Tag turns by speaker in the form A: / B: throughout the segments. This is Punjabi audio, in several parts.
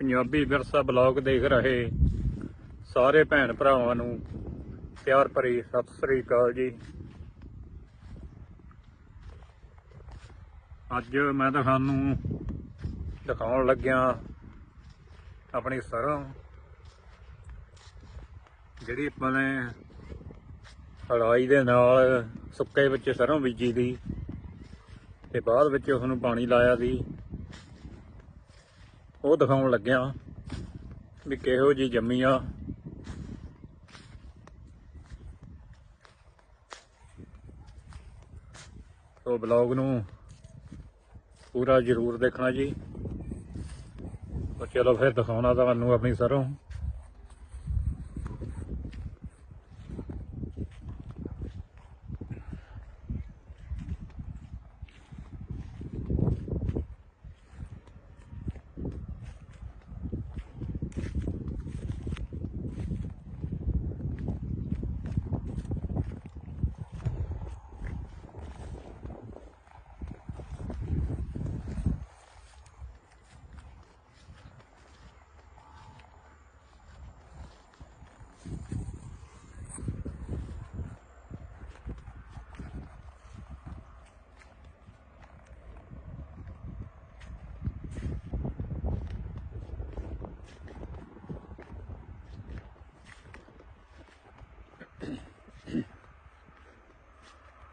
A: ਪੰਜਾਬੀ ਵਿਰਸਾ ਬਲੌਗ ਦੇਖ ਰਹੇ ਸਾਰੇ ਭੈਣ ਭਰਾਵਾਂ ਨੂੰ ਪਿਆਰ ਭਰੀ ਸਤਿ ਸ੍ਰੀ ਅਕਾਲ ਜੀ। ਅੱਜ ਮੈਂ ਤੁਹਾਨੂੰ ਦਿਖਾਉਣ ਲੱਗਿਆ ਆਪਣੀ ਸਰੋਂ ਜਿਹੜੀ ਆਪਾਂ ਨੇ ਹਲਾਈ ਦੇ ਨਾਲ ਸੁੱਕੇ ਵਿੱਚ ਸਰੋਂ ਬੀਜੀ ਦੀ ਤੇ ਬਾਅਦ ਵਿੱਚ ਉਸ ਨੂੰ ਪਾਣੀ ਲਾਇਆ ਸੀ। ਉਹ ਦਿਖਾਉਣ ਲੱਗਿਆ ਵੀ ਕਿਹੋ ਜੀ ਜੰਮੀ ਆ। ਸੋ ਬਲੌਗ ਨੂੰ ਪੂਰਾ ਜ਼ਰੂਰ ਦੇਖਣਾ ਜੀ। ਤਾਂ ਚਲੋ ਫਿਰ ਦਿਖਾਉਣਾ ਤੁਹਾਨੂੰ ਆਪਣੀ ਸਰੋਂ।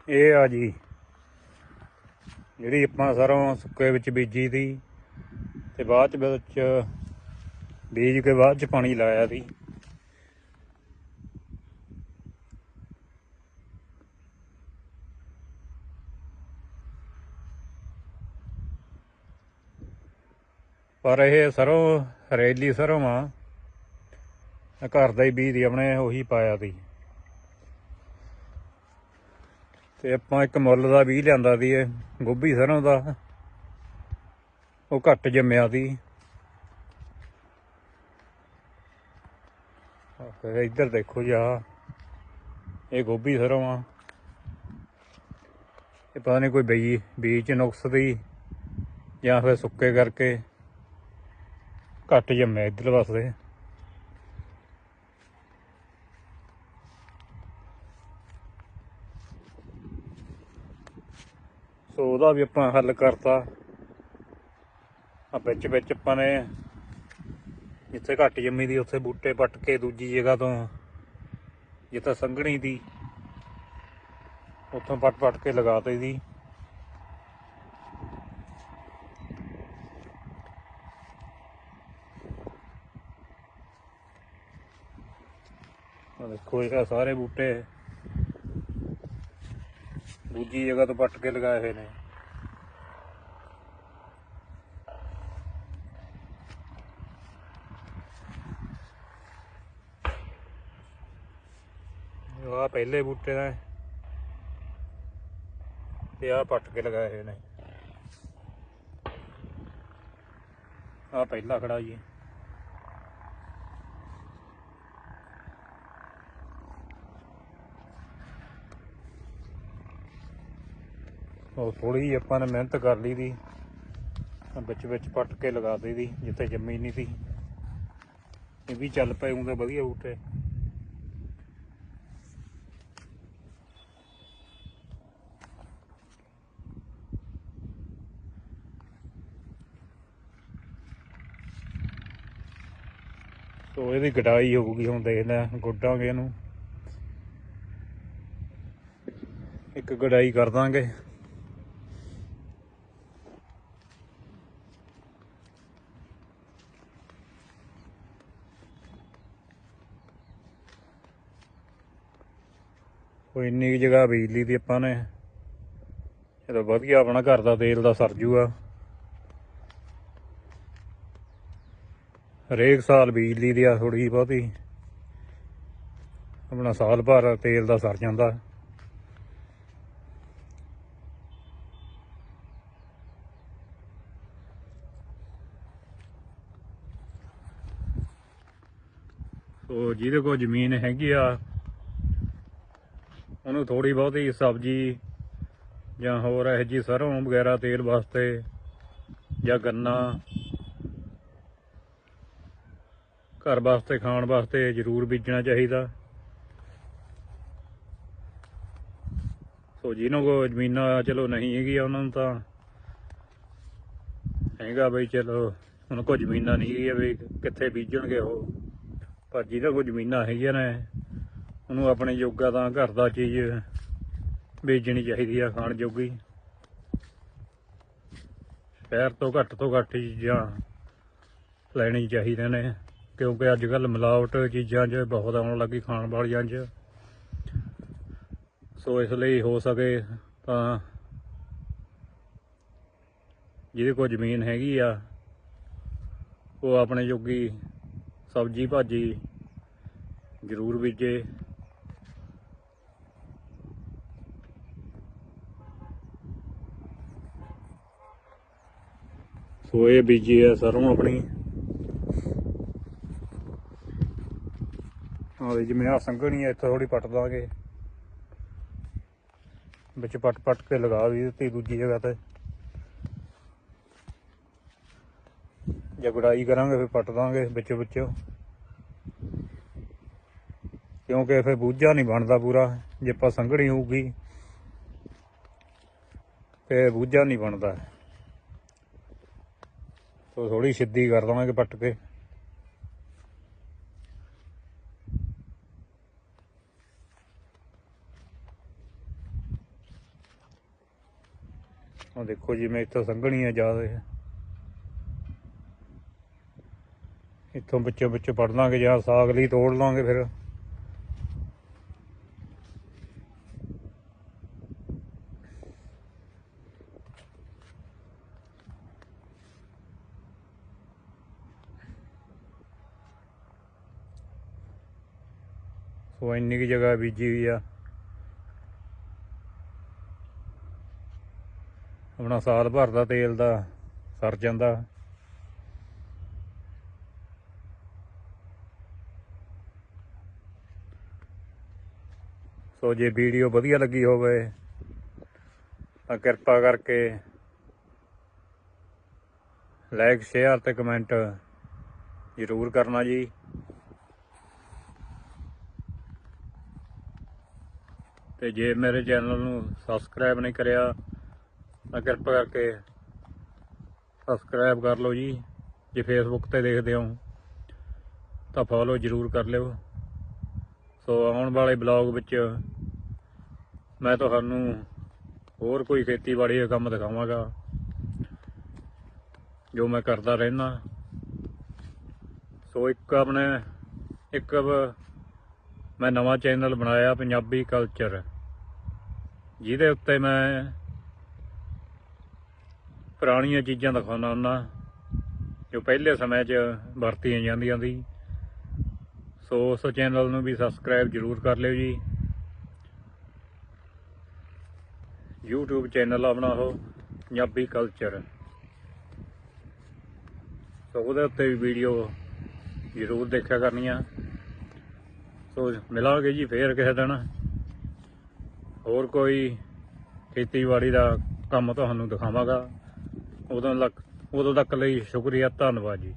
A: ਇਹ ਆ ਜੀ, ਜਿਹੜੀ ਆਪਾਂ ਸਰੋਂ ਸੁੱਕੇ ਵਿੱਚ ਬੀਜੀ ਸੀ ਤੇ ਬਾਅਦ ਚ ਵਿੱਚ ਬੀਜ ਕੇ ਬਾਅਦ ਚ ਪਾਣੀ ਲਾਇਆ ਸੀ। ਪਰ ਇਹ ਸਰੋਂ ਹਰੇਲੀ ਸਰੋਂ ਆ। ਘਰ ਦਾ ਹੀ ਬੀਜ ਆਪਣੇ ਉਹੀ ਪਾਇਆ ਸੀ। ਤੇ ਆਪਾਂ ਇੱਕ ਮੁੱਲ ਦਾ ਵੀ ਲਿਆਂਦਾ ਸੀ ਇਹ, ਗੋਭੀ ਸਰੋਂ ਦਾ। ਉਹ ਘੱਟ ਜੰਮਿਆ ਸੀ। ਫਿਰ ਇੱਧਰ ਦੇਖੋ ਜੀ, ਆਹ, ਇਹ ਗੋਭੀ ਸਰੋਂ ਆ। ਇਹ ਪਤਾ ਨਹੀਂ ਕੋਈ ਬਈ, ਬੀਜ ਨੁਕਸ ਦੀ ਜਾਂ ਫਿਰ ਸੁੱਕੇ ਕਰਕੇ ਘੱਟ ਜੰਮਿਆ ਇੱਧਰ ਪਾਸੇ ਸੋ ਉਹਦਾ ਵੀ ਆਪਾਂ ਹੱਲ ਕਰਤਾ। ਆ ਵਿੱਚ ਵਿੱਚ ਆਪਾਂ ਨੇ ਜਿੱਥੇ ਘੱਟ ਜੰਮੀ ਦੀ, ਉੱਥੇ ਬੂਟੇ ਪੱਟ ਕੇ ਦੂਜੀ ਜਗ੍ਹਾ ਤੋਂ ਜਿੱਥੇ ਸੰਘਣੀ ਦੀ, ਉੱਥੋਂ ਪੱਟ ਪੱਟ ਕੇ ਲਗਾਤੇ ਦੀ। ਆ ਦੇਖੋ ਇਹ ਸਾਰੇ ਬੂਟੇ। ਦੂਜੀ ਜਗ੍ਹਾ ਤੋਂ ਪੱਟ ਕੇ ਲਗਾਏ ਹੋਏ ਨੇ। ਆ ਪਹਿਲੇ ਬੂਟੇ ਦਾ ਤੇ ਆ ਪੱਟ ਕੇ ਲਗਾਏ ਹੋਏ ਨੇ। ਆ ਪਹਿਲਾ ਖੜਾ ਜੀ। ਉਹ ਥੋੜੀ ਜਿਹੀ ਆਪਾਂ ਨੇ ਮਿਹਨਤ ਕਰ ਲਈ ਦੀ। ਵਿੱਚ ਵਿੱਚ ਪੱਟ ਕੇ ਲਗਾ ਦੇ ਦੀ, ਜਿੱਥੇ ਜੰਮੀ ਨਹੀਂ ਸੀ। ਇਹ ਵੀ ਚੱਲ ਪਏ ਉਹਦੇ ਵਧੀਆ ਬੂਟੇ। ਸੋ ਇਹਦੀ ਗਡਾਈ ਹੋਊਗੀ ਹੁਣ ਦੇਖਦੇ ਆ ਗੁੱਡਾਂਗੇ ਇਹਨੂੰ। ਇੱਕ ਗਡਾਈ ਕਰ ਦਾਂਗੇ। ਕੋਈ ਇੰਨੀ ਕੁ ਜਗ੍ਹਾ ਬਿਜਲੀ ਦੀ ਆਪਾਂ ਨੇ। ਚਲੋ ਵਧੀਆ ਆਪਣਾ ਘਰ ਦਾ ਤੇਲ ਦਾ ਸਰ ਜੂਗਾ। ਹਰੇਕ ਸਾਲ ਬਿਜਲੀ ਦੀ ਆ ਥੋੜੀ ਬਹੁਤੀ। ਆਪਣਾ ਸਾਲ ਭਰ ਤੇਲ ਦਾ ਸਰ ਜਾਂਦਾ। ਸੋ ਜਿਹਦੇ ਕੋਲ ਜ਼ਮੀਨ ਹੈਗੀ ਆ ਉਹਨੂੰ ਥੋੜੀ ਬਹੁਤੀ ਸਬਜ਼ੀ ਜਾਂ ਹੋਰ ਇਹ ਜੀ ਸਰੋਂ ਵਗੈਰਾ ਤੇਲ ਵਾਸਤੇ ਜਾਂ ਗੰਨਾ ਘਰ ਵਾਸਤੇ, ਖਾਣ ਵਾਸਤੇ ਜ਼ਰੂਰ ਬੀਜਣਾ ਚਾਹੀਦਾ। ਸੋ ਜਿਹਨਾਂ ਕੋ ਜ਼ਮੀਨਾਂ, ਚਲੋ ਨਹੀਂ ਹੈਗੀਆਂ ਉਹਨਾਂ ਨੂੰ ਤਾਂ ਹੈਗਾ ਬਈ, ਚਲੋ ਉਹਨਾਂ ਕੋ ਜ਼ਮੀਨਾਂ ਨਹੀਂ ਹੈਗੀਆਂ ਵੀ ਕਿੱਥੇ ਬੀਜਣਗੇ ਉਹ। ਪਰ ਜਿਹਨਾਂ ਕੋ ਜ਼ਮੀਨਾਂ ਹੈਗੀਆਂ ਨੇ ਉਹਨੂੰ ਆਪਣੇ ਯੋਗਾ ਤਾਂ ਘਰ ਦਾ ਚੀਜ਼ ਵੇਚਣੀ ਚਾਹੀਦੀ ਆ, ਖਾਣ ਜੋਗੀ। ਸ਼ਹਿਰ ਤੋਂ ਘੱਟ ਤੋਂ ਘੱਟ ਚੀਜ਼ਾਂ ਲੈਣੀ ਚਾਹੀਦੀਆਂ ਨੇ, ਕਿਉਂਕਿ ਅੱਜ ਕੱਲ ਮਿਲਾਵਟ ਚੀਜ਼ਾਂ 'ਚ ਬਹੁਤ ਆਉਣ ਲੱਗੀ ਖਾਣ ਵਾਲੀਆਂ 'ਚ। ਸੋ ਇਸ ਲਈ ਹੋ ਸਕੇ ਤਾਂ ਜਿਹਦੇ ਕੋਲ ਜ਼ਮੀਨ ਹੈਗੀ ਆ, ਉਹ ਆਪਣੇ ਜੋਗੀ ਸਬਜ਼ੀ ਭਾਜੀ ਜ਼ਰੂਰ ਬੀਜੇ ਸੋ ਇਹ ਬੀਜੀ ਆ ਸਰੋਂ ਆਪਣੀ। ਆਹ ਜਿਵੇਂ ਆ ਸੰਘਣੀ ਆ, ਇੱਥੇ ਥੋੜੀ ਪੱਟ ਦਾਂਗੇ। ਵਿੱਚ ਪੱਟ ਪੱਟ ਕੇ ਲਗਾ ਵੀ ਦਿੱਤੀ ਦੂਜੀ ਜਗ੍ਹਾ ਤੇ। ਜੇ ਗੁਡਾਈ ਕਰਾਂਗੇ ਫਿਰ ਪੱਟ ਦਾਂਗੇ ਵਿੱਚ ਵਿੱਚ। ਕਿਉਂਕਿ ਫਿਰ ਬੂਝਾ ਨਹੀਂ ਬਣਦਾ ਪੂਰਾ, ਜੇ ਆਪਾਂ ਸੰਘਣੀ ਹੋਊਗੀ ਤੇ ਬੂਝਾ ਨਹੀਂ ਬਣਦਾ। ਸੋ ਥੋੜੀ ਸਿੱਧੀ ਕਰ ਦਵਾਂਗੇ ਪੱਟ ਕੇ। ਉਹ ਦੇਖੋ ਜਿਵੇਂ ਇੱਥੋਂ ਸੰਘਣੀ ਆ ਜ਼ਿਆਦਾ। ਇੱਥੋਂ ਵਿੱਚੋਂ ਵਿੱਚੋਂ ਪੜ ਲਾਂਗੇ ਜਾਂ ਸਾਗ ਲਈ ਤੋੜ ਲਾਂਗੇ ਫਿਰ। ਸੋ ਇੰਨੀ ਕੀ ਜਗ੍ਹਾ ਬੀਜੀ ਹੋਈ ਆ। ਆਪਣਾ ਸਾਲ ਭਰ ਦਾ ਤੇਲ ਦਾ ਸਰ ਜਾਂਦਾ। ਸੋ ਜੇ ਵੀਡੀਓ ਵਧੀਆ ਲੱਗੀ ਹੋਵੇ, ਤਾਂ ਕਿਰਪਾ ਕਰਕੇ ਲਾਈਕ, ਸ਼ੇਅਰ ਤੇ ਕਮੈਂਟ ਜ਼ਰੂਰ ਕਰਨਾ ਜੀ। ਤੇ ਜੇ ਮੇਰੇ ਚੈਨਲ ਨੂੰ ਸਬਸਕ੍ਰਾਈਬ ਨਹੀਂ ਕਰਿਆ, ਤਾਂ ਕਿਰਪਾ ਕਰਕੇ ਸਬਸਕ੍ਰਾਈਬ ਕਰ ਲਓ ਜੀ। ਜੇ ਫੇਸਬੁੱਕ ਤੇ ਦੇਖਦੇ ਹੋ, ਤਾਂ ਫੋਲੋ ਜ਼ਰੂਰ ਕਰ ਲਿਓ। ਸੋ ਆਉਣ ਵਾਲੇ ਬਲੌਗ ਵਿੱਚ ਮੈਂ ਤੁਹਾਨੂੰ ਹੋਰ ਕੋਈ ਖੇਤੀਬਾੜੀ ਦਾ ਕੰਮ ਦਿਖਾਵਾਂਗਾ, ਜੋ ਮੈਂ ਕਰਦਾ ਰਹਿਣਾ ਸੋ ਇੱਕ ਆਪਣੇ, ਇੱਕ ਮੈਂ ਨਵਾਂ ਚੈਨਲ ਬਣਾਇਆ ਪੰਜਾਬੀ ਕਲਚਰ ਜਿਹਦੇ ਉੱਤੇ ਮੈਂ ਪੁਰਾਣੀਆਂ ਚੀਜ਼ਾਂ ਦਿਖਾਉਣਾ ਹੁੰਦਾ, ਜੋ ਪਹਿਲੇ ਸਮੇਂ 'ਚ ਵਰਤੀਆਂ ਜਾਂਦੀਆਂ ਸੀ। ਸੋ ਉਸ ਚੈਨਲ ਨੂੰ ਵੀ ਸਬਸਕ੍ਰਾਈਬ ਜ਼ਰੂਰ ਕਰ ਲਿਓ ਜੀ। YouTube ਚੈਨਲ ਆਪਣਾ ਉਹ, ਪੰਜਾਬੀ ਕਲਚਰ ਸੋ ਉਹਦੇ ਉੱਤੇ ਵੀ ਵੀਡੀਓ ਜ਼ਰੂਰ ਦੇਖਿਆ ਕਰਨੀਆਂ। ਸੋ ਮਿਲਾਂਗੇ ਜੀ ਫੇਰ ਕਿਸੇ ਦਿਨ। ਹੋਰ ਕੋਈ ਖੇਤੀਬਾੜੀ ਦਾ ਕੰਮ ਤੁਹਾਨੂੰ ਦਿਖਾਵਾਂਗਾ। ਉਦੋਂ ਤੱਕ ਉਦੋਂ ਤੱਕ ਲਈ ਸ਼ੁਕਰੀਆ, ਧੰਨਵਾਦ ਜੀ।